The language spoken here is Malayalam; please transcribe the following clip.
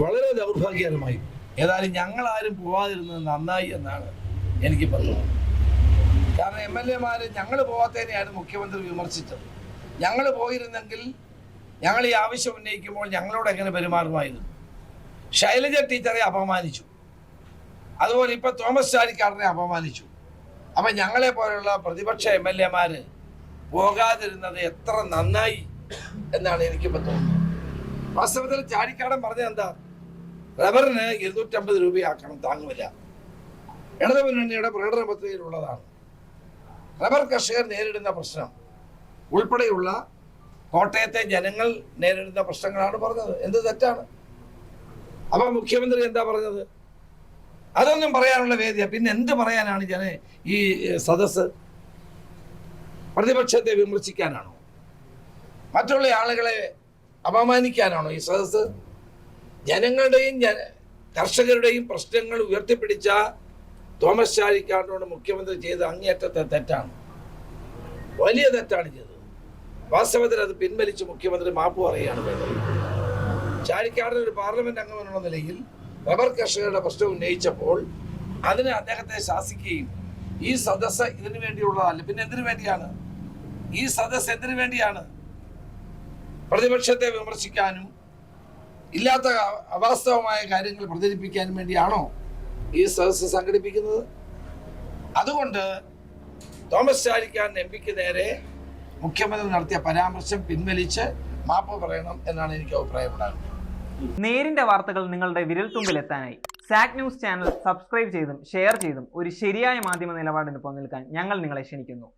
വളരെ ദൗർഭാഗ്യകരമായി. ഏതായാലും ഞങ്ങളാരും പോവാതിരുന്നത് നന്നായി എന്നാണ് എനിക്ക് പറയുന്നത്. കാരണം എം എൽ എമാര് ഞങ്ങൾ പോവാത്തതിനെയാണ് മുഖ്യമന്ത്രി വിമർശിച്ചത്. ഞങ്ങൾ പോയിരുന്നെങ്കിൽ ഞങ്ങൾ ഈ ആവശ്യം ഉന്നയിക്കുമ്പോൾ ഞങ്ങളോട് എങ്ങനെ പെരുമാറുമായിരുന്നു? ശൈലജ ടീച്ചറെ അപമാനിച്ചു. അതുപോലെ ഇപ്പൊ തോമസ് ചാരിക്കാരനെ അപമാനിച്ചു. അപ്പൊ ഞങ്ങളെ പോലുള്ള പ്രതിപക്ഷ എം എൽ എമാര് പോകാതിരുന്നത് എത്ര നന്നായി എന്നാണ് എനിക്കിപ്പോ തോന്നുന്നത്. വാസ്തവത്തിൽ ചാരിക്കാടൻ പറഞ്ഞത് എന്താ? റബ്ബറിന് ഇരുന്നൂറ്റമ്പത് രൂപയാക്കണം താങ്ങുവില്ല ഇടതു മുന്നണിയുടെ പ്രകടന പത്രികയിലുള്ളതാണ്. റബ്ബർ കർഷകർ നേരിടുന്ന പ്രശ്നം. ഉൾപ്പെടെയുള്ള കോട്ടയത്തെ ജനങ്ങൾ നേരിടുന്ന പ്രശ്നങ്ങളാണ് പറഞ്ഞത്. എന്ത് തെറ്റാണ്? അപ്പൊ മുഖ്യമന്ത്രി എന്താ പറഞ്ഞത്? അതൊന്നും പറയാനുള്ള വേദിയ. പിന്നെ എന്ത് പറയാനാണ് ജന ഈ സദസ് പ്രതിപക്ഷത്തെ വിമർശിക്കാനാണോ? മറ്റുള്ള ആളുകളെ അപമാനിക്കാനാണോ ഈ സദസ് ജനങ്ങളുടെയും ജന കർഷകരുടെയും പ്രശ്നങ്ങൾ ഉയർത്തിപ്പിടിച്ച തോമസ് ചാഴിക്കാടിനോട് മുഖ്യമന്ത്രി ചെയ്ത അങ്ങേയറ്റത്തെ തെറ്റാണ്. വലിയ തെറ്റാണ് ചെയ്തത്. വാസ്തവത്തിൽ അത് പിൻവലിച്ച് മുഖ്യമന്ത്രി മാപ്പ് പറയുകയാണ് വേണ്ടത്. ഒരു പാർലമെന്റ് അംഗം എന്നുള്ള നിലയിൽ റബ്ബർ കർഷകരുടെ പ്രശ്നം ഉന്നയിച്ചപ്പോൾ അതിന് അദ്ദേഹത്തെ ശാസിക്കുകയും ഈ സദസ് ഇതിനു വേണ്ടിയുള്ളതല്ല പിന്നെ എന്തിനു വേണ്ടിയാണ്? ഈ സദസ് എന്തിനു വേണ്ടിയാണ്? പ്രതിപക്ഷത്തെ വിമർശിക്കാനും ഇല്ലാത്ത അവാസ്തവമായ കാര്യങ്ങൾ പ്രചരിപ്പിക്കാൻ വേണ്ടിയാണോ ഈ സദസ്സ് സംഘടിപ്പിക്കുന്നത്? അതുകൊണ്ട് തോമസ് ചാരിക്കാൻ എം പിക്ക് നേരെ മുഖ്യമന്ത്രി നടത്തിയ പരാമർശം പിൻവലിച്ച് മാപ്പ് പറയണം എന്നാണ് എനിക്ക് അഭിപ്രായപ്പെടാനുള്ളത് നേരിന്റെ വാർത്തകൾ നിങ്ങളുടെ വിരൽത്തുമ്പിൽ എത്താനായി സാക് ന്യൂസ് ചാനൽ സബ്സ്ക്രൈബ് ചെയ്തും ഷെയർ ചെയ്തും ഒരു ശരിയായ മാധ്യമ നിലപാടിന് നിൽക്കാൻ ഞങ്ങൾ നിങ്ങളെ ക്ഷണിക്കുന്നു.